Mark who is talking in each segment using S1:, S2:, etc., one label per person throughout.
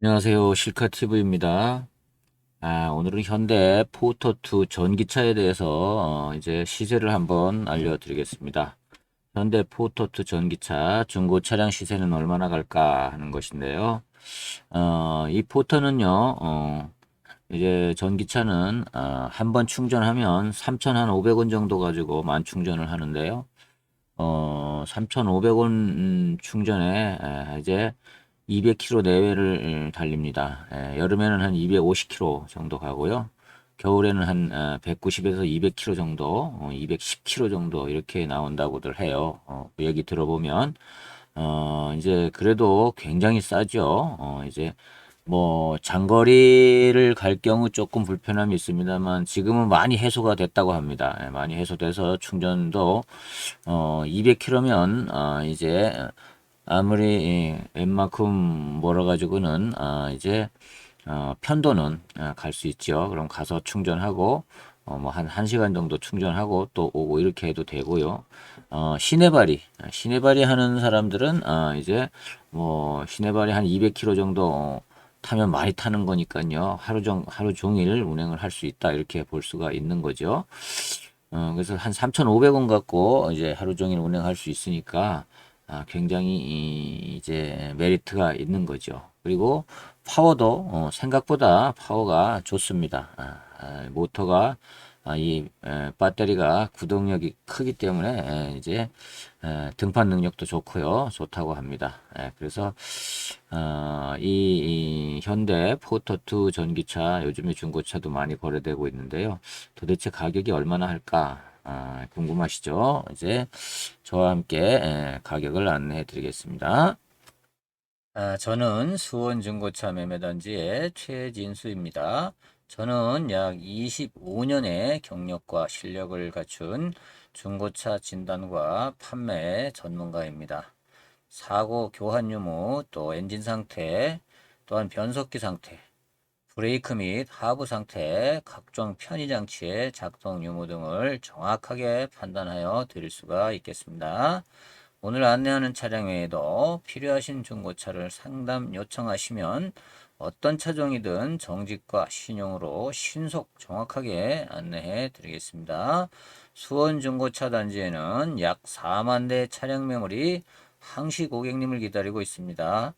S1: 안녕하세요. 실카TV입니다. 아, 오늘은 현대 포터2 전기차에 대해서 어, 이제 시세를 한번 알려드리겠습니다. 현대 포터2 전기차 중고 차량 시세는 얼마나 갈까 하는 것인데요. 어, 이 포터는요, 어, 이제 전기차는 어, 한번 충전하면 3,500원 정도 가지고 만 충전을 하는데요. 어, 3,500원 충전에 에, 이제 200km 내외를 달립니다. 에, 여름에는 한 250km 정도 가고요. 겨울에는 한 어, 190에서 200km 정도, 어, 210km 정도 이렇게 나온다고들 해요. 어, 그 얘기 들어보면 어, 이제 그래도 굉장히 싸죠. 어, 이제 뭐 장거리를 갈 경우 조금 불편함이 있습니다만 지금은 많이 해소가 됐다고 합니다. 예, 많이 해소돼서 충전도 어 200km면 어 이제 아무리 웬만큼 멀어 가지고는 어 이제 어 편도는 어, 갈수 있죠. 그럼 가서 충전하고 어 뭐 한 1시간 정도 충전하고 또 오고 이렇게 해도 되고요. 어 시내발이 시내발이 하는 사람들은 어 이제 뭐 시내발이 한 200km 정도 타면 많이 타는 거니까요. 하루 종 하루 종일 운행을 할 수 있다 이렇게 볼 수가 있는 거죠. 어, 그래서 한 3,500원 갖고 이제 하루 종일 운행할 수 있으니까 아, 굉장히 이, 이제 메리트가 있는 거죠. 그리고 파워도 어, 생각보다 파워가 좋습니다. 아, 아, 모터가 아, 이 에, 배터리가 구동력이 크기 때문에 에, 이제 에, 등판 능력도 좋고요, 좋다고 합니다. 에, 그래서 이 현대 포터2 전기차 요즘에 중고차도 많이 거래되고 있는데요. 도대체 가격이 얼마나 할까 아, 궁금하시죠? 이제 저와 함께 에, 가격을 안내해 드리겠습니다. 아, 저는 수원 중고차 매매단지의 최진수입니다. 저는 약 25년의 경력과 실력을 갖춘 중고차 진단과 판매 전문가입니다. 사고 교환 유무, 또 엔진 상태, 또한 변속기 상태, 브레이크 및 하부 상태, 각종 편의 장치의 작동 유무 등을 정확하게 판단하여 드릴 수가 있겠습니다. 오늘 안내하는 차량 외에도 필요하신 중고차를 상담 요청하시면 어떤 차종이든 정직과 신용으로 신속 정확하게 안내해 드리겠습니다. 수원 중고차 단지에는 약 4만 대 차량 매물이 항시 고객님을 기다리고 있습니다.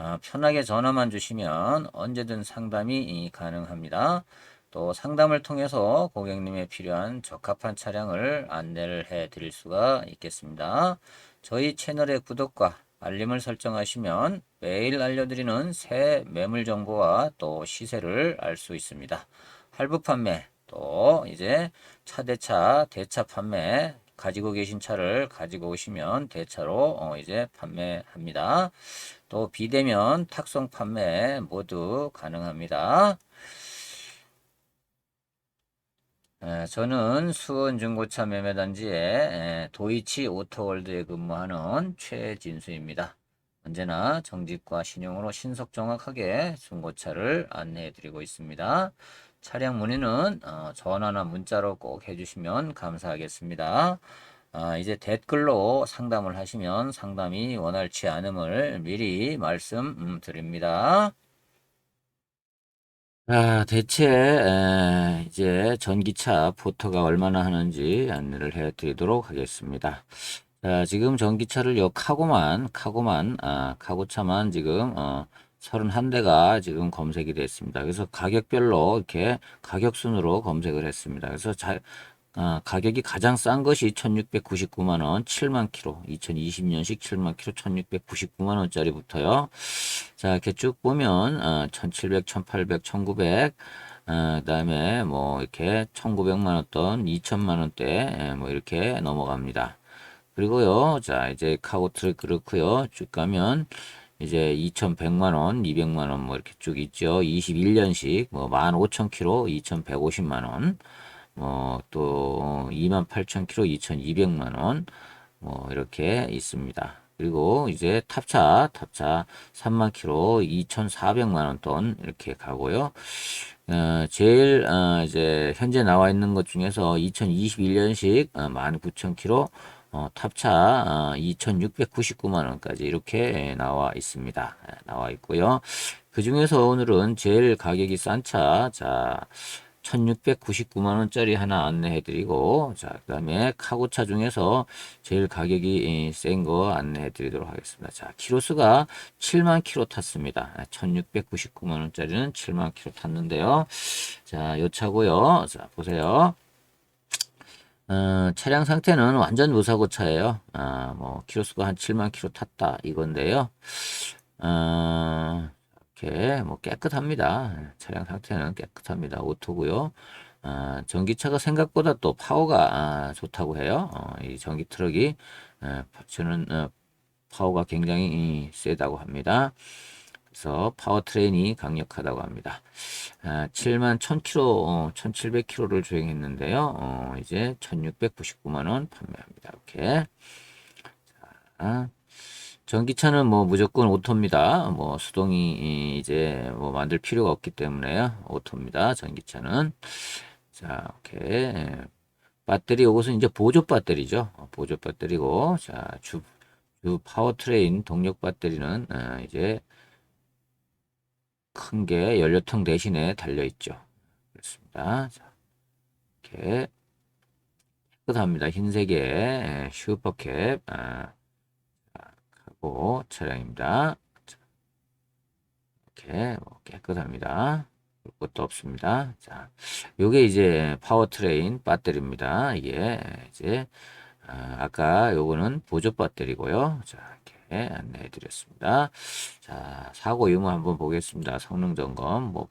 S1: 아, 편하게 전화만 주시면 언제든 상담이 가능합니다. 또 상담을 통해서 고객님의 필요한 적합한 차량을 안내를 해 드릴 수가 있겠습니다. 저희 채널의 구독과 알림을 설정하시면 매일 알려드리는 새 매물 정보와 또 시세를 알 수 있습니다. 할부 판매, 또 이제 차대차, 대차 판매, 가지고 계신 차를 가지고 오시면 대차로 어 이제 판매합니다. 또 비대면 탁송 판매 모두 가능합니다. 에, 저는 수원 중고차 매매단지에 도이치 오토월드에 근무하는 최진수입니다. 언제나 정직과 신용으로 신속 정확하게 중고차를 안내해 드리고 있습니다. 차량 문의는 어, 전화나 문자로 꼭 해주시면 감사하겠습니다. 아, 이제 댓글로 상담을 하시면 상담이 원활치 않음을 미리 말씀드립니다. 아, 대체 에, 이제 전기차 포터가 얼마나 하는지 안내를 해드리도록 하겠습니다. 자, 지금 전기차를 요 카고만 카고만 아, 카고차만 지금 어, 31대가 지금 검색이 됐습니다. 그래서 가격별로 이렇게 가격 순으로 검색을 했습니다. 그래서 자, 아, 가격이 가장 싼 것이 1699만 원, 7만 킬로, 2020년식 7만 킬로 1699만 원짜리부터요. 자, 이렇게 쭉 보면 어, 1700, 1800, 1900 어, 그다음에 뭐 이렇게 1900만 원 돈, 2000만 원대 예, 뭐 이렇게 넘어갑니다. 그리고요. 자, 이제 카고트를 그렇고요. 쭉 가면 이제 2,100만 원, 200만 원 뭐 이렇게 쭉 있죠. 21년식 뭐 15,000km 2,150만 원. 뭐또 28,000km 2,200만 원. 뭐 이렇게 있습니다. 그리고 이제 탑차, 탑차 3만 킬로 2,400만 원 돈 이렇게 가고요. 어, 제일 어, 이제 현재 나와 있는 것 중에서 2021년식 어, 19,000km 어, 탑차 어, 2,699만 원까지 이렇게 나와 있습니다. 예, 나와 있고요. 그그 중에서 오늘은 제일 가격이 싼 차, 자, 1699만원짜리 하나 안내해 드리고, 자, 그 다음에 카고차 중에서 제일 가격이 센 거 안내해 드리도록 하겠습니다. 자, 키로수가 7만 킬로 탔습니다. 1699만원짜리는 7만 킬로 탔는데요. 자, 요 차고요. 자, 보세요. 어, 차량 상태는 완전 무사고 차예요. 아, 뭐 키로수가 한 7만 킬로 탔다 이건데요. 어, 이렇게 뭐 깨끗합니다. 차량 상태는 깨끗합니다. 오토고요. 아, 전기차가 생각보다 또 파워가 아, 좋다고 해요. 어, 이 전기 트럭이 어, 저는 어, 파워가 굉장히 세다고 합니다. 그래서 파워트레인이 강력하다고 합니다. 아, 7만 1000km, 어, 1700km를 주행했는데요. 어, 이제 1699만원 판매합니다. 이렇게. 자, 전기차는 뭐 무조건 오토입니다. 뭐 수동이 이제 뭐 만들 필요가 없기 때문에요. 오토입니다. 전기차는. 자, 이렇게. 배터리, 이것은 이제 보조 배터리죠. 어, 보조 배터리고, 자, 주, 주 파워트레인 동력 배터리는, 어, 이제 큰 게 연료통 대신에 달려 있죠. 그렇습니다. 자, 이렇게 깨끗합니다. 흰색의 슈퍼캡 아, 하고 차량입니다. 자, 이렇게 뭐 깨끗합니다. 볼 것도 없습니다. 자, 요게 이제 파워트레인 배터리입니다. 이게 이제 아, 아까 요거는 보조 배터리고요. 자, 이렇게 안내해 드렸습니다. 자, 사고 유무 한번 보겠습니다. 성능 점검. 뭐,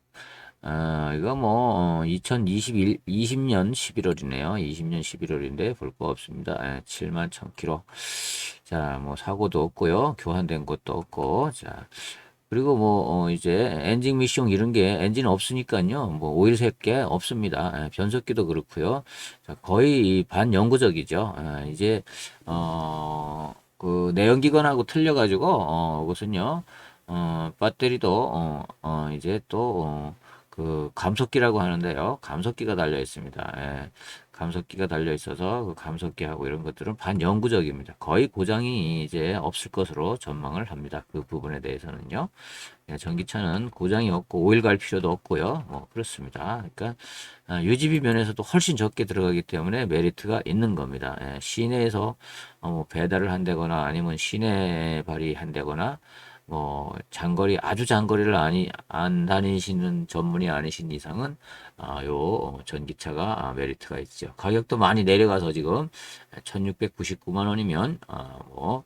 S1: 어, 이거 뭐, 2021, 20년 11월이네요. 20년 11월인데 볼 거 없습니다. 예, 7만 1000km. 자, 뭐, 사고도 없고요. 교환된 것도 없고. 자, 그리고 뭐, 어, 이제 엔진 미션 이런 게 엔진 없으니까요. 뭐, 오일 셀게 없습니다. 예, 변속기도 그렇고요. 자, 거의 반영구적이죠. 예, 이제, 어, 그 내연기관하고 틀려가지고 어 그것은요 어 배터리도 어, 어 이제 또 어, 그 감속기라고 하는데요 감속기가 달려 있습니다 예. 감속기가 달려 있어서 그 감속기하고 이런 것들은 반영구적입니다. 거의 고장이 이제 없을 것으로 전망을 합니다. 그 부분에 대해서는요. 예, 전기차는 고장이 없고 오일 갈 필요도 없고요. 뭐 그렇습니다. 그러니까 아, 유지비 면에서도 훨씬 적게 들어가기 때문에 메리트가 있는 겁니다. 예, 시내에서 어, 뭐 배달을 한다거나 아니면 시내 발휘한다거나 뭐 장거리 아주 장거리를 아니 안 다니시는 전문이 아니신 이상은 아, 요 전기차가 아, 메리트가 있죠. 가격도 많이 내려가서 지금 1699만 원이면 아, 뭐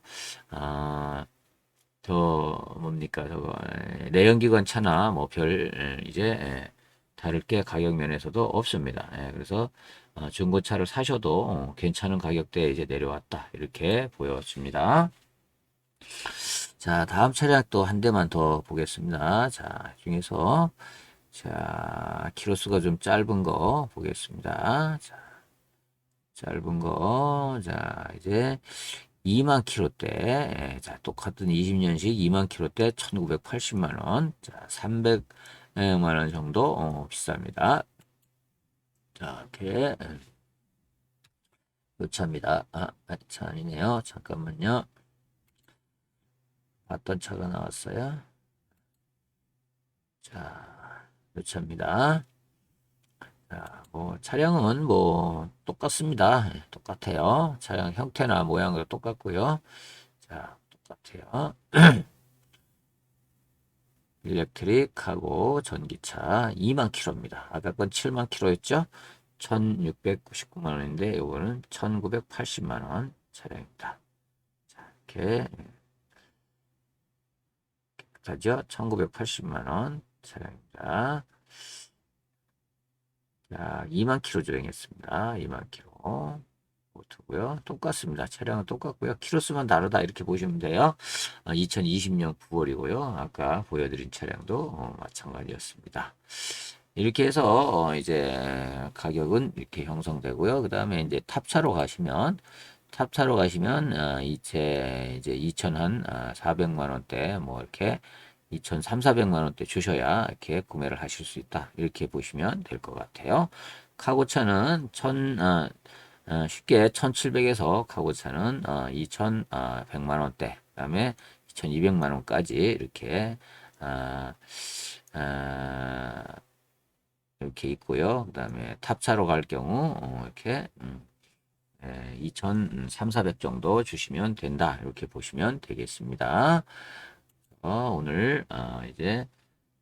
S1: 아, 저 뭡니까 저거 예, 내연기관 차나 뭐 별 이제 예, 다를 게 가격 면에서도 없습니다. 예, 그래서 어, 중고차를 사셔도 어, 괜찮은 가격대에 이제 내려왔다 이렇게 보여집니다. 자 다음 차량 또 한 대만 더 보겠습니다. 자 중에서 자 키로수가 좀 짧은 거 보겠습니다. 자 짧은 거 자 이제 2만 킬로대 예, 자 똑같은 20년식 2만 킬로대 1980만 원. 자 300. 0만 원 정도 어, 비쌉니다. 자, 이렇게 요 차입니다. 아, 아, 차 아니네요. 잠깐만요. 봤던 차가 나왔어요. 자, 요 차입니다. 자, 뭐 차량은 뭐 똑같습니다. 예, 똑같아요. 차량 형태나 모양도 똑같고요. 자, 똑같아요. 일렉트릭하고 전기차 2만 킬로입니다. 아까 건 7만 킬로였죠? 1699만 원인데 이거는 1980만 원 차량입니다. 자, 이렇게 깨끗하죠? 1980만 원 차량입니다. 자, 2만 킬로 주행했습니다. 2만 킬로. 보트고요. 똑같습니다. 차량은 똑같고요. 키로수만 다르다 이렇게 보시면 돼요. 2020년 어, 9월이고요. 아까 보여드린 차량도 어, 마찬가지였습니다. 이렇게 해서 어, 이제 가격은 이렇게 형성되고요. 그 다음에 이제 탑차로 가시면 탑차로 가시면 이체 이제 2천 한 400만 원대 뭐 이렇게 2,300, 400만 원대 주셔야 이렇게 구매를 하실 수 있다. 이렇게 보시면 될 것 같아요. 카고차는 1 0 어, 쉽게 1700에서 카고차는 어, 2100만 원대, 그 다음에 2200만 원까지 이렇게 아, 아, 이렇게 있고요. 그 다음에 탑차로 갈 경우 어, 이렇게 음, 예, 2,300, 400 정도 주시면 된다. 이렇게 보시면 되겠습니다. 어, 오늘 어, 이제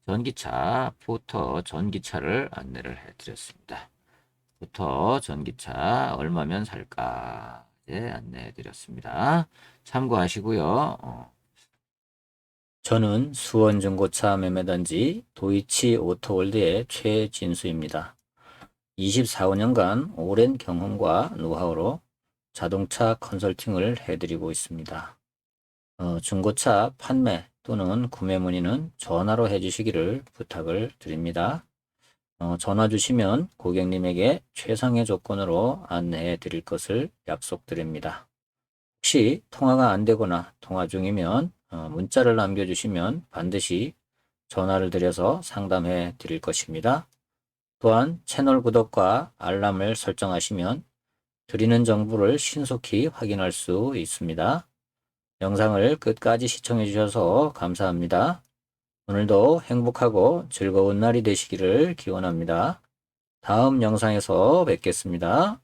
S1: 전기차 포터 전기차를 안내를 해드렸습니다. 포터 전기차 얼마면 살까 이제 안내해드렸습니다. 참고하시고요. 어, 저는 수원중고차 매매단지 도이치 오토월드의 최진수입니다. 24년간 오랜 경험과 노하우로 자동차 컨설팅을 해드리고 있습니다. 어, 중고차 판매 또는 구매 문의는 전화로 해주시기를 부탁을 드립니다. 어, 전화 주시면 고객님에게 최상의 조건으로 안내해 드릴 것을 약속드립니다. 혹시 통화가 안 되거나 통화 중이면 어, 문자를 남겨주시면 반드시 전화를 드려서 상담해 드릴 것입니다. 또한 채널 구독과 알람을 설정하시면 드리는 정보를 신속히 확인할 수 있습니다. 영상을 끝까지 시청해 주셔서 감사합니다. 오늘도 행복하고 즐거운 날이 되시기를 기원합니다. 다음 영상에서 뵙겠습니다.